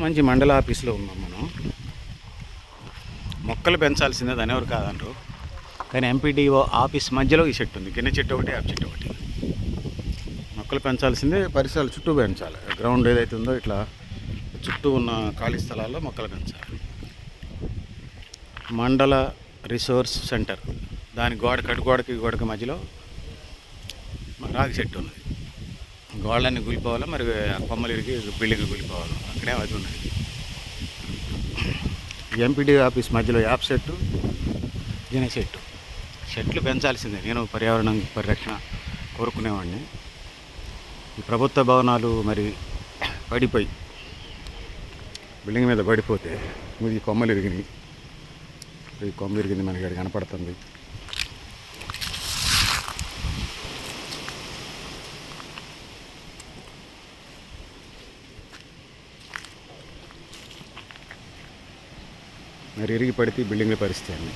మంచి మండల ఆఫీస్లో ఉన్నాం మనం. మొక్కలు పెంచాల్సిందే దాని ఎవరు కాదంటారు? కానీ ఎంపీడీఓ ఆఫీస్ మధ్యలో ఈ చెట్టు ఉంది. గిన్నె చెట్టు ఒకటి ఆ చెట్టు ఒకటి. మొక్కలు పెంచాల్సిందే పరిసరాలు చుట్టూ పెంచాలి. గ్రౌండ్ ఏదైతే ఉందో ఇట్లా చుట్టూ ఉన్న ఖాళీ స్థలాల్లో మొక్కలు పెంచాలి. మండల రిసోర్స్ సెంటర్. దాని గోడ కడుగోడకి గోడకి మధ్యలో రాగి చెట్టు ఉన్నది. గోడలన్నీ కూలిపోవాలా మరి కొమ్మలు ఇరిగి బిల్డింగ్ కూలిపోవాలి అక్కడే అది ఉన్నది ఎంపీడీ ఆఫీస్ మధ్యలో యాప్ చెట్టు గిన్నె చెట్టు చెట్లు పెంచాల్సిందే. నేను పర్యావరణం పరిరక్షణ కోరుకునేవాడిని. ఈ ప్రభుత్వ భవనాలు మరి పడిపోయి బిల్డింగ్ మీద పడిపోతే ఇది కొమ్మలు ఇరిగినాయి. ఈ కొమ్మ ఇరిగింది మనకి కనపడుతుంది. మరి ఇరిగి పడితే ఈ బిల్డింగ్ పరిస్థితి అండి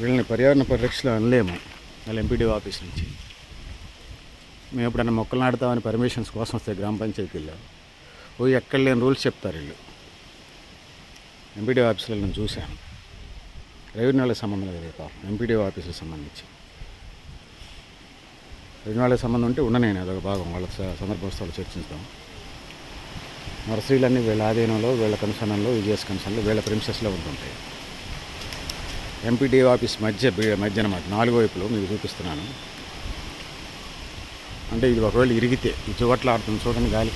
వీళ్ళని పర్యావరణ పరిరక్షణ అనలేము వాళ్ళ ఎంపీడీ ఆఫీస్ నుంచి. మేము ఎప్పుడన్నా మొక్కలు నాటుతామని పర్మిషన్స్ కోసం వస్తే గ్రామ పంచాయతీలో ఓ ఎక్కడ లేని రూల్స్ చెప్తారు వీళ్ళు. ఎంపీడీ ఆఫీసులో నేను చూశాను. రెవెన్యూ సంబంధం లేదు పాపం ఎంపీడీ ఆఫీసులకు సంబంధించి. రెవెన్యూ సంబంధం ఉంటే ఉండనేను అదొక భాగం. వాళ్ళ సందర్భోత్సవాలు చర్చిస్తాం. నర్సరీలన్నీ వీళ్ళ ఆధీనంలో వీళ్ళ కన్సర్న్లో విజయస్ కన్సర్న్లో వీళ్ళ ప్రిన్సెస్లో ఉంటుంటాయి ఎంపీడీ ఆఫీస్ మధ్య మధ్య అనమాట నాలుగు వైపులు మీకు చూపిస్తున్నాను. అంటే ఇది ఒకవేళ ఇరిగితే ఈ చివట్లు ఆడుతుంది చూడండి గాలి.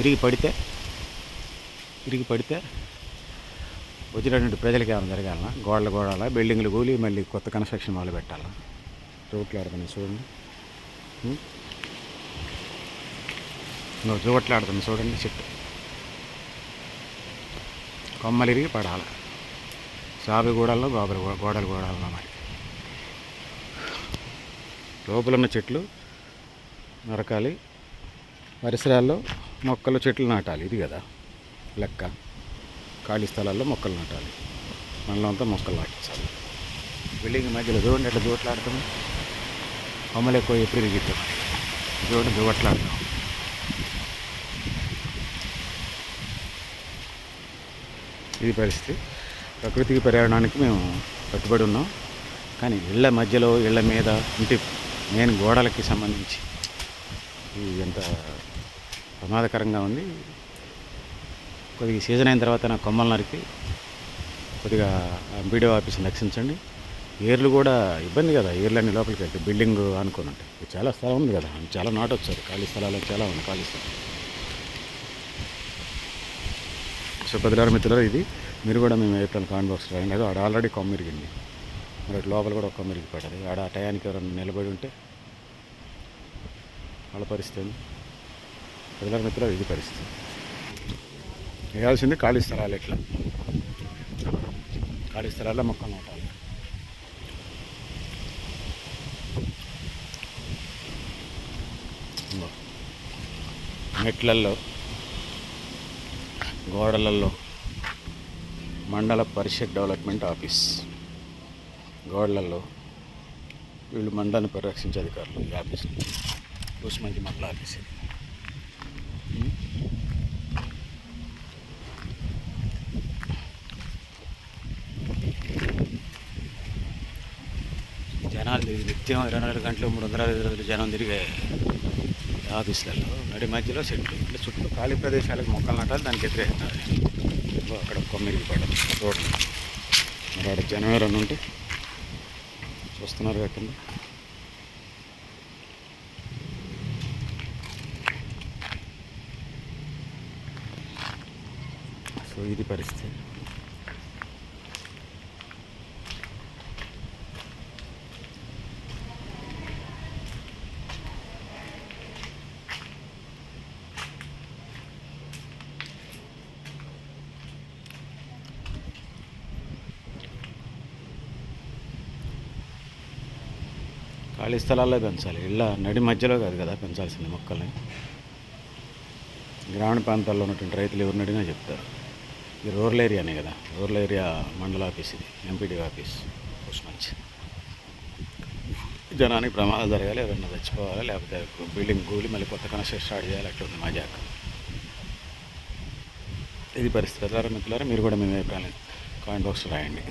ఇరిగి పడితే ఇరిగి పడితే వచ్చినటువంటి ప్రజలకి ఏమైనా జరగాలనా? గోడలు గోడాలా బిల్డింగ్లు కూలి మళ్ళీ కొత్త కన్స్ట్రక్షన్ మొదలు పెట్టాలా రోడ్లు ఆడుతున్నాయి చూడండి. ఉం? ఇంకో చూడండి చెట్టు. కొమ్మలు ఇరిగి పడాలి. సాబి గోడల్లో గోడలు గోడలు గోడాలలో మరి. లోపల ఉన్న చెట్లు నరకాలి. పరిసరాల్లో మొక్కలు చెట్లు నాటాలి. ఇది కదా లెక్క. ఖాళీ స్థలాల్లో మొక్కలు నాటాలి. మనలో అంతా మొక్కలు నాటించాలి. బిల్డింగ్ మధ్యలో చూడండి ఎట్లా జోట్లాడుతుంది. కొమ్మలు ఎక్కువ ఎప్పుడు ఇరిగిద్దాం చూడండి జోట్లాడుతాం ఇది పరిస్థితి. ప్రకృతికి పర్యావరణానికి మేము కట్టుబడి ఉన్నాం. కానీ ఇళ్ళ మధ్యలో ఇళ్ళ మీద ఇంటి మెయిన్ గోడలకి సంబంధించి ఇది ఎంత ప్రమాదకరంగా ఉంది. కొద్దిగా సీజన్ అయిన తర్వాత నా కొమ్మలు నరికి కొద్దిగా బీడియో ఆఫీస్ని రక్షించండి. ఏర్లు కూడా ఇబ్బంది కదా ఏర్లన్నీ లోపలికి వెళ్తే బిల్డింగ్ అనుకుని ఉంటాయి ఇది చాలా స్థలం ఉంది కదా చాలా నాటొచ్చు ఖాళీ స్థలాలు చాలా ఉంది ఖాళీ స్థలం సో పదిలార మిత్రులు ఇది మీరు కూడా మేము ఏప్రిల్ కామెంట్ బాక్స్ రాయండి. ఆడ ఆల్రెడీ కొమ్మ ఇరిగింది. మరి లోపల కూడా ఒక కొమ్మ ఇరిగి పడ్డది ఆడ ఆ టయానికి ఎవరైనా నిలబడి ఉంటే వాళ్ళ పరిస్థితి ఏంది? పదిలార మిత్రులు ఇది పరిస్థితి. వేయాల్సింది ఖాళీ స్థలాలు ఎట్లా? ఖాళీ స్థలాల్లో మొక్కలు నాటాలి. మెట్లల్లో గోడలలో మండల పరిషత్ డెవలప్మెంట్ ఆఫీస్. గోడలలో వీళ్ళు మండలాన్ని పరిరక్షించే అధికారులు ఈ ఆఫీస్ మంచి మండల ఆఫీస్ జనాలు నిత్యం ఇరవై నాలుగు గంటలు మూడు వందల ఐదు రోజులు జనం తిరిగే ఆఫీసులలో నడి మధ్యలో చెట్లు ఇట్లా చుట్టూ ఖాళీ ప్రదేశాలకు మొక్కలు నాటాలి దానికి వ్యతిరేకించాలి అక్కడ కొమ్మిరికి పడదు రోడ్డు. మరి అక్కడ జనం ఎవరన్నా ఉంటే చూస్తున్నారు కాకుండా సో ఇది పరిస్థితి. ఖాళీ స్థలాల్లో పెంచాలి. ఇళ్ళ నడి మధ్యలో కాదు కదా పెంచాల్సింది మొక్కల్ని. గ్రామీణ ప్రాంతాల్లో ఉన్నటువంటి రైతులు ఎవరిని అడిగినా చెప్తారు. ఇది రూరల్ ఏరియానే కదా. రూరల్ ఏరియా మండల ఆఫీస్ ఇది. ఎంపీడీ ఆఫీస్ పోస్ట్ జనానికి ప్రమాదం జరగాలి ఎవరైనా చచ్చిపోవాలి లేకపోతే బిల్డింగ్ కూలి మళ్ళీ కొత్త కనెక్షన్ స్టార్ట్ చేయాలి అట్లా ఉంది మజాక్ ఇది పరిస్థితి మిత్రులారా మీరు కూడా మీ అభిప్రాయాలు కామెంట్ బాక్స్ రాయండి.